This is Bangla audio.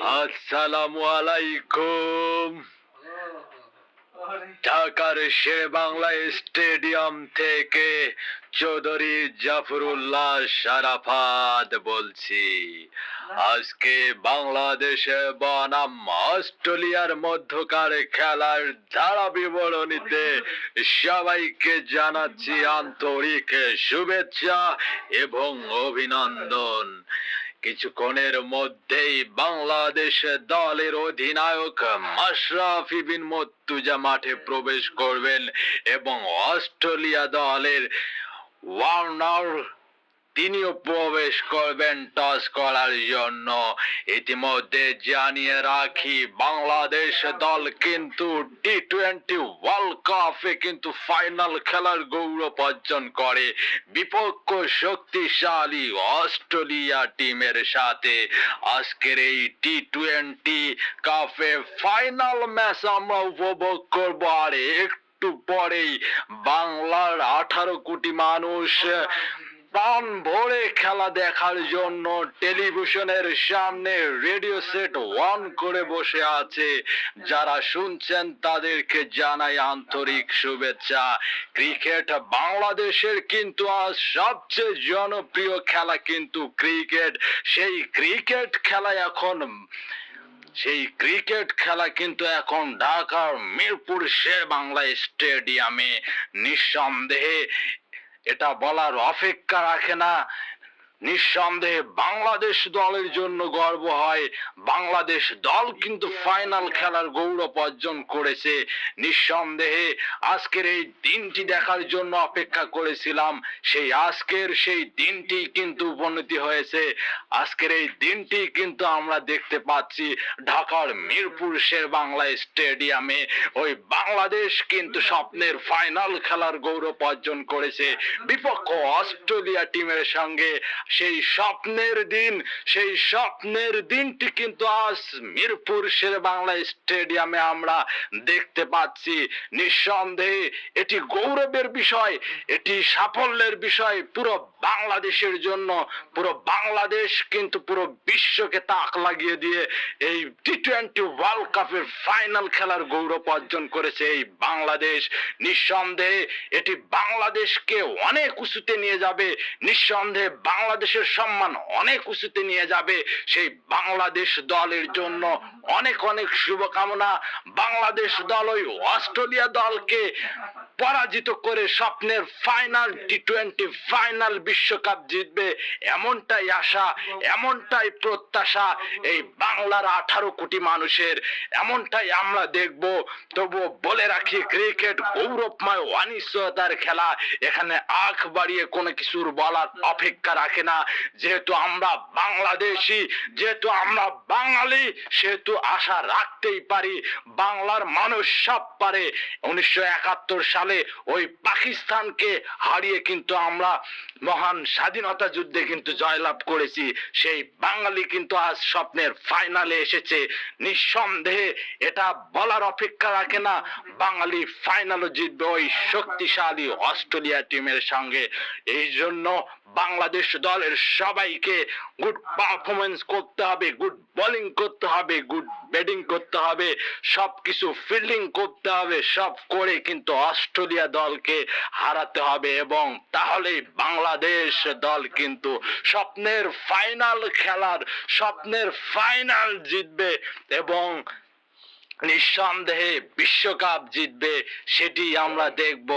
আসসালামু আলাইকুম ঢাকার শের বাংলা স্টেডিয়াম থেকে চৌধুরী জাফরুল্লাহ সারাফাত বলছি। আজকে বাংলাদেশে বনাম অস্ট্রেলিয়ার মধ্যকার খেলার ধারা বিবরণীতে সবাইকে জানাচ্ছি আন্তরিক শুভেচ্ছা এবং অভিনন্দন। কিছুক্ষণের মধ্যেই বাংলাদেশ দলের অধিনায়ক মাশরাফি বিন মর্তুজা মাঠে প্রবেশ করবেন এবং অস্ট্রেলিয়া দলের ওয়ার্নার তিনিও প্রবেশ করবেন টস করার জন্য। ইতিমধ্যে জানিয়ে রাখি, বাংলাদেশ দল কিন্তু টি টোয়েন্টি ওয়ার্ল্ড কাপে কিন্তু ফাইনাল খেলার গৌরব অর্জন করে। বিপক্ষ শক্তিশালী অস্ট্রেলিয়া টিমের সাথে। আজকের এই টি টোয়েন্টি কাপে ফাইনাল ম্যাচ আমরা উপভোগ করব। আর একটু পরেই বাংলার আঠারো কোটি মানুষ প্রাণ ভরে খেলা দেখার জন্য টেলিভিশনের সামনে রেডিও সেট অন করে বসে আছে। যারা শুনছেন তাদেরকে জানাই আন্তরিক শুভেচ্ছা। ক্রিকেট বাংলাদেশের কিন্তু আজ সবচেয়ে জনপ্রিয় খেলা কিন্তু ক্রিকেট। সেই ক্রিকেট খেলা এখন, সেই ক্রিকেট খেলা কিন্তু এখন ঢাকার মিরপুর শের বাংলা স্টেডিয়ামে। নিঃসন্দেহে এটা বলার অপেক্ষা রাখে না। নিঃসন্দেহে বাংলাদেশ দলের জন্য গর্ব হয়। বাংলাদেশ দল কিন্তু ফাইনাল খেলার গৌরব অর্জন করেছে। নিঃসন্দেহে আজকের এই দিনটি দেখার জন্য অপেক্ষা করেছিলাম। সেই আজকের সেই দিনটি কিন্তু উপনীতি হয়েছে। আজকের এই দিনটি কিন্তু আমরা দেখতে পাচ্ছি ঢাকার মিরপুর শের বাংলা স্টেডিয়ামে। ওই বাংলাদেশ কিন্তু স্বপ্নের ফাইনাল খেলার গৌরব অর্জন করেছে। বিপক্ষ অস্ট্রেলিয়া টিমের সঙ্গে সেই স্বপ্নের দিন, সেই স্বপ্নের দিনটি কিন্তু আজ মিরপুর শের বাংলা স্টেডিয়ামে আমরা দেখতে পাচ্ছি। নিঃসন্দেহে এটি গৌরবের বিষয়, এটি সাফল্যের বিষয়, পুরো বাংলাদেশের জন্য, পুরো বাংলাদেশ কিন্তু পুরো বিশ্বকে তাক লাগিয়ে দিয়ে এই টি টোয়েন্টি ওয়ার্ল্ড কাপের ফাইনাল খেলার গৌরব অর্জন করেছে এই বাংলাদেশ। নিঃসন্দেহে এটি বাংলাদেশকে অনেক উঁচুতে নিয়ে যাবে। নিঃসন্দেহে বাংলাদেশের সম্মান অনেক উঁচুতে নিয়ে যাবে সেই বাংলাদেশ দলের জন্য। অনেক অনেক শুভকামনা বাংলাদেশ দল ওই অস্ট্রেলিয়া দলকে। পরাজিত করে স্বপ্নের ফাইনাল টি টোয়েন্টি ফাইনাল বিশ্বকাপ জিতবে এমনটাই আশা, এমনটাই প্রত্যাশা এই বাংলার আঠারো কোটি মানুষের। এমনটাই আমরা দেখব। তবু বলে রাখি ক্রিকেট গৌরবময় অনিশ্চয়তার খেলা। এখানে আখ বাড়িয়ে কোনো কিছুর বলার অপেক্ষা রাখে না। যেহেতু আমরা বাংলাদেশি, যেহেতু আমরা বাঙালি, সেহেতু আশা রাখতেই পারি। বাংলার মানুষ সব পারে। উনিশশো একাত্তর সালে ওই পাকিস্তানকে হারিয়ে কিন্তু আমরা মহান স্বাধীনতা যুদ্ধে কিন্তু জয়লাভ করেছি। সেই বাঙালি কিন্তু আজ স্বপ্নের ফাইনালে এসেছে। নিঃসন্দেহে এটা বলার অপেক্ষা রাখে না। বাঙালি ফাইনালও জিতবে ওই শক্তিশালী অস্ট্রেলিয়া টিমের সঙ্গে। এই জন্য বাংলাদেশ দলের সবাইকে গুড পারফরমেন্স করতে হবে গুড বোলিং করতে হবে গুড ব্যাটিং করতে হবে সব কিছু ফিল্ডিং করতে হবে, সব করে কিন্তু অস্ট্রেলিয়া দলকে হারাতে হবে এবং তাহলেই বাংলাদেশ দল কিন্তু স্বপ্নের ফাইনাল খেলার, স্বপ্নের ফাইনাল জিতবে এবং নিঃসন্দেহে বিশ্বকাপ জিতবে, সেটি আমরা দেখব।